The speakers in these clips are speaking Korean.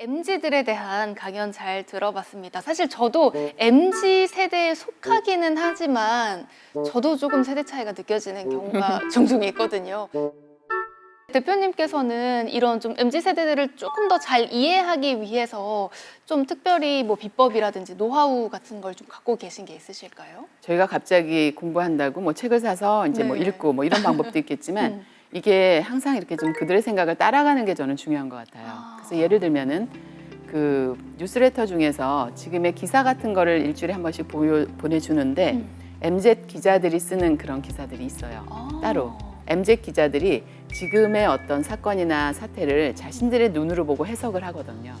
MZ들에 대한 강연 잘 들어봤습니다. 사실 저도 MZ 세대에 속하기는 하지만 저도 조금 세대 차이가 느껴지는 경우가 종종 있거든요. 대표님께서는 이런 좀 MZ 세대들을 조금 더 잘 이해하기 위해서 좀 특별히 뭐 비법이라든지 노하우 같은 걸 좀 갖고 계신 게 있으실까요? 저희가 갑자기 공부한다고 뭐 책을 사서 이제 뭐 네. 읽고 뭐 이런 방법도 있겠지만 음. 이게 항상 이렇게 좀 그들의 생각을 따라가는 게 저는 중요한 것 같아요. 아. 그래서 예를 들면은 그 뉴스레터 중에서 지금의 기사 같은 거를 일주일에 한 번씩 보여, 보내주는데 음. MZ 기자들이 쓰는 그런 기사들이 있어요. 아. 따로 MZ 기자들이 지금의 어떤 사건이나 사태를 자신들의 눈으로 보고 해석을 하거든요.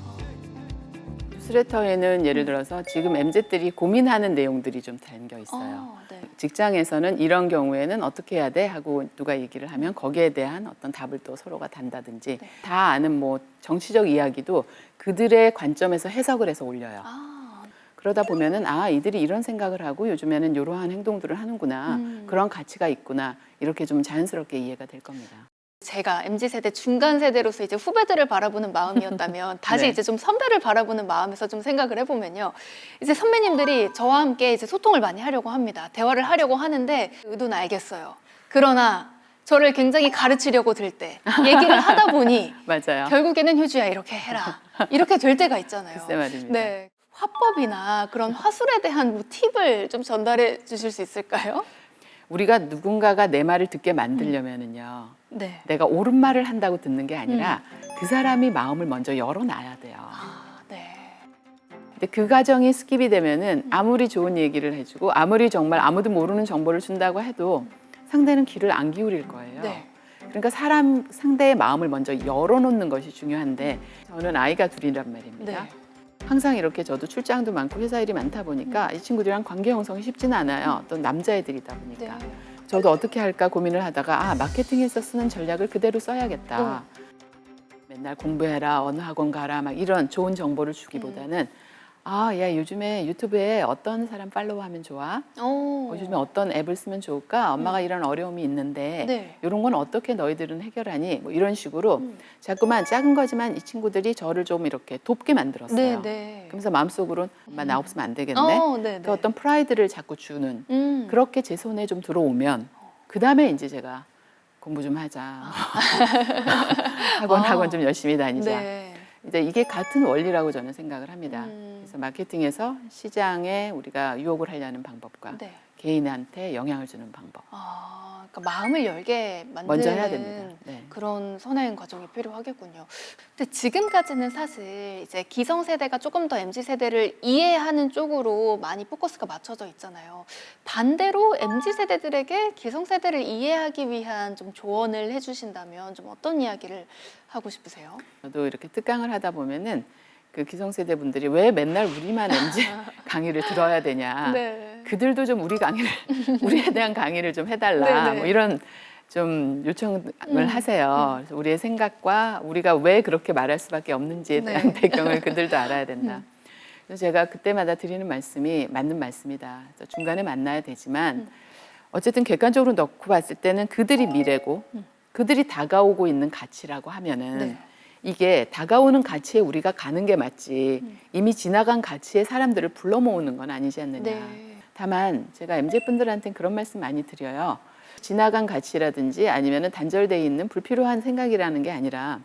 뉴스레터에는 예를 들어서 지금 MZ들이 고민하는 내용들이 좀 담겨 있어요. 아, 네. 직장에서는 이런 경우에는 어떻게 해야 돼 하고 누가 얘기를 하면 거기에 대한 어떤 답을 또 서로가 단다든지 네. 다 아는 뭐 정치적 이야기도 그들의 관점에서 해석을 해서 올려요. 아, 그러다 보면은 아 이들이 이런 생각을 하고 요즘에는 이러한 행동들을 하는구나 음. 그런 가치가 있구나 이렇게 좀 자연스럽게 이해가 될 겁니다. 제가 MZ 세대 중간 세대로서 이제 후배들을 바라보는 마음이었다면 다시 네. 이제 좀 선배를 바라보는 마음에서 좀 생각을 해보면요. 이제 선배님들이 저와 함께 이제 소통을 많이 하려고 합니다. 대화를 하려고 하는데 의도는 알겠어요. 그러나 저를 굉장히 가르치려고 들 때 얘기를 하다 보니 맞아요. 결국에는 효주야 이렇게 해라 이렇게 될 때가 있잖아요. 글쎄 말입니다. 네. 화법이나 그런 화술에 대한 뭐 팁을 좀 전달해 주실 수 있을까요? 우리가 누군가가 내 말을 듣게 만들려면은요. 네. 내가 옳은 말을 한다고 듣는 게 아니라 그 사람이 마음을 먼저 열어놔야 돼요. 아, 네. 근데 그 과정이 스킵이 되면은 아무리 좋은 얘기를 해주고 아무리 정말 아무도 모르는 정보를 준다고 해도 상대는 귀를 안 기울일 거예요. 네. 그러니까 사람 상대의 마음을 먼저 열어놓는 것이 중요한데 저는 아이가 둘이란 말입니다. 네. 항상 이렇게 저도 출장도 많고 회사 일이 많다 보니까 이 친구들이랑 관계 형성이 쉽지는 않아요. 또 남자애들이다 네. 보니까 저도 어떻게 할까 고민을 하다가 아 마케팅에서 쓰는 전략을 그대로 써야겠다. 어. 맨날 공부해라 어느 학원 가라 막 이런 좋은 정보를 주기보다는 아 야 요즘에 유튜브에 어떤 사람 팔로우 하면 좋아? 오. 어, 요즘에 어떤 앱을 쓰면 좋을까? 엄마가 이런 어려움이 있는데 음. 네. 이런 건 어떻게 너희들은 해결하니? 뭐 이런 식으로 음. 자꾸만 작은 거지만 이 친구들이 저를 좀 이렇게 돕게 만들었어요. 네, 네. 그러면서 마음속으로는 엄마 나 없으면 안 되겠네. 어, 네, 네. 그 어떤 프라이드를 자꾸 주는 음. 그렇게 제 손에 좀 들어오면 그 다음에 이제 제가 공부 좀 하자. 학원 아. 학원 좀 열심히 다니자. 네. 이제 이게 같은 원리라고 저는 생각을 합니다. 음. 그래서 마케팅에서 시장에 우리가 유혹을 하려는 방법과 네. 개인한테 영향을 주는 방법 아, 그러니까 마음을 열게 만드는 먼저 해야 됩니다. 네. 그런 선행 과정이 필요하겠군요. 근데 지금까지는 사실 이제 기성 세대가 조금 더 MZ 세대를 이해하는 쪽으로 많이 포커스가 맞춰져 있잖아요. 반대로 MZ 세대들에게 기성 세대를 이해하기 위한 좀 조언을 해주신다면 좀 어떤 이야기를 하고 싶으세요? 저도 이렇게 특강을 하다 보면은 그 기성세대 분들이 왜 맨날 우리만 MZ 강의를 들어야 되냐. 네. 그들도 좀 우리 강의를 우리에 대한 강의를 좀 해달라. 네 네. 뭐 이런 좀 요청을 음. 하세요. 그래서 우리의 생각과 우리가 왜 그렇게 말할 수밖에 없는지에 대한 네. 배경을 그들도 알아야 된다. 그래서 제가 그때마다 드리는 말씀이 맞는 말씀이다. 그래서 중간에 만나야 되지만 음. 어쨌든 객관적으로 넣고 봤을 때는 그들이 미래고 음. 그들이 다가오고 있는 가치라고 하면은 네. 이게 다가오는 가치에 우리가 가는 게 맞지 음. 이미 지나간 가치에 사람들을 불러 모으는 건 아니지 않느냐. 네. 다만 제가 MZ 분들한테는 그런 말씀 많이 드려요. 지나간 가치라든지 아니면은 단절돼 있는 불필요한 생각이라는 게 아니라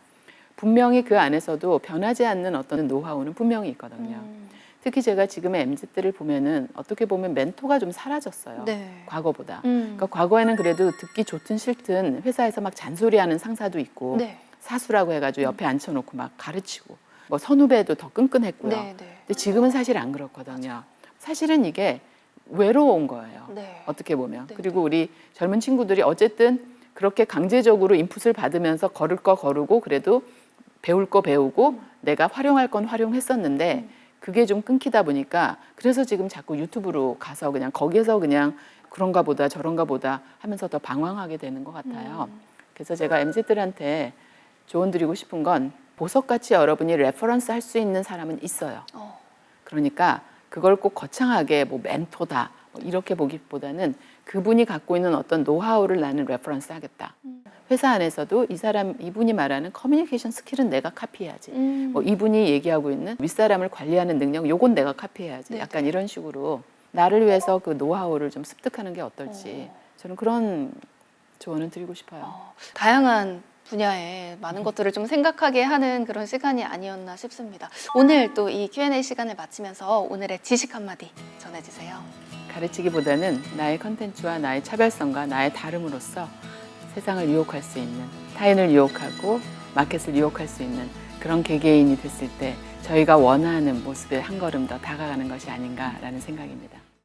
분명히 그 안에서도 변하지 않는 어떤 노하우는 분명히 있거든요. 음. 특히 제가 지금의 MZ들을 보면은 어떻게 보면 멘토가 좀 사라졌어요. 네. 과거보다. 음. 그러니까 과거에는 그래도 듣기 좋든 싫든 회사에서 막 잔소리하는 상사도 있고 네. 사수라고 해가지고 옆에 앉혀놓고 막 가르치고 뭐 선후배도 더 끈끈했고요. 네. 네. 근데 지금은 사실 안 그렇거든요. 사실은 이게 외로운 거예요. 네. 어떻게 보면. 네. 그리고 우리 젊은 친구들이 어쨌든 그렇게 강제적으로 인풋을 받으면서 걸을 거 거르고 그래도 배울 거 배우고 내가 활용할 건 활용했었는데 그게 좀 끊기다 보니까 그래서 지금 자꾸 유튜브로 가서 그냥 거기에서 그냥 그런가 보다 저런가 보다 하면서 더 방황하게 되는 것 같아요. 음. 그래서 제가 MZ들한테 조언 드리고 싶은 건 보석같이 여러분이 레퍼런스 할 수 있는 사람은 있어요. 어. 그러니까 그걸 꼭 거창하게 뭐 멘토다 뭐 이렇게 보기보다는 그분이 갖고 있는 어떤 노하우를 나는 레퍼런스 하겠다. 음. 회사 안에서도 이 사람 이분이 말하는 커뮤니케이션 스킬은 내가 카피해야지. 음. 뭐 이분이 얘기하고 있는 윗사람을 관리하는 능력 요건 내가 카피해야지. 네, 약간 이런 식으로 나를 위해서 그 노하우를 좀 습득하는 게 어떨지. 저는 그런 조언을 드리고 싶어요. 어, 다양한 분야에 많은 것들을 좀 생각하게 하는 그런 시간이 아니었나 싶습니다. 오늘 또 이 Q&A 시간을 마치면서 오늘의 지식 한마디 전해주세요. 가르치기보다는 나의 컨텐츠와 나의 차별성과 나의 다름으로서 세상을 유혹할 수 있는 타인을 유혹하고 마켓을 유혹할 수 있는 그런 개개인이 됐을 때 저희가 원하는 모습에 한 걸음 더 다가가는 것이 아닌가라는 생각입니다.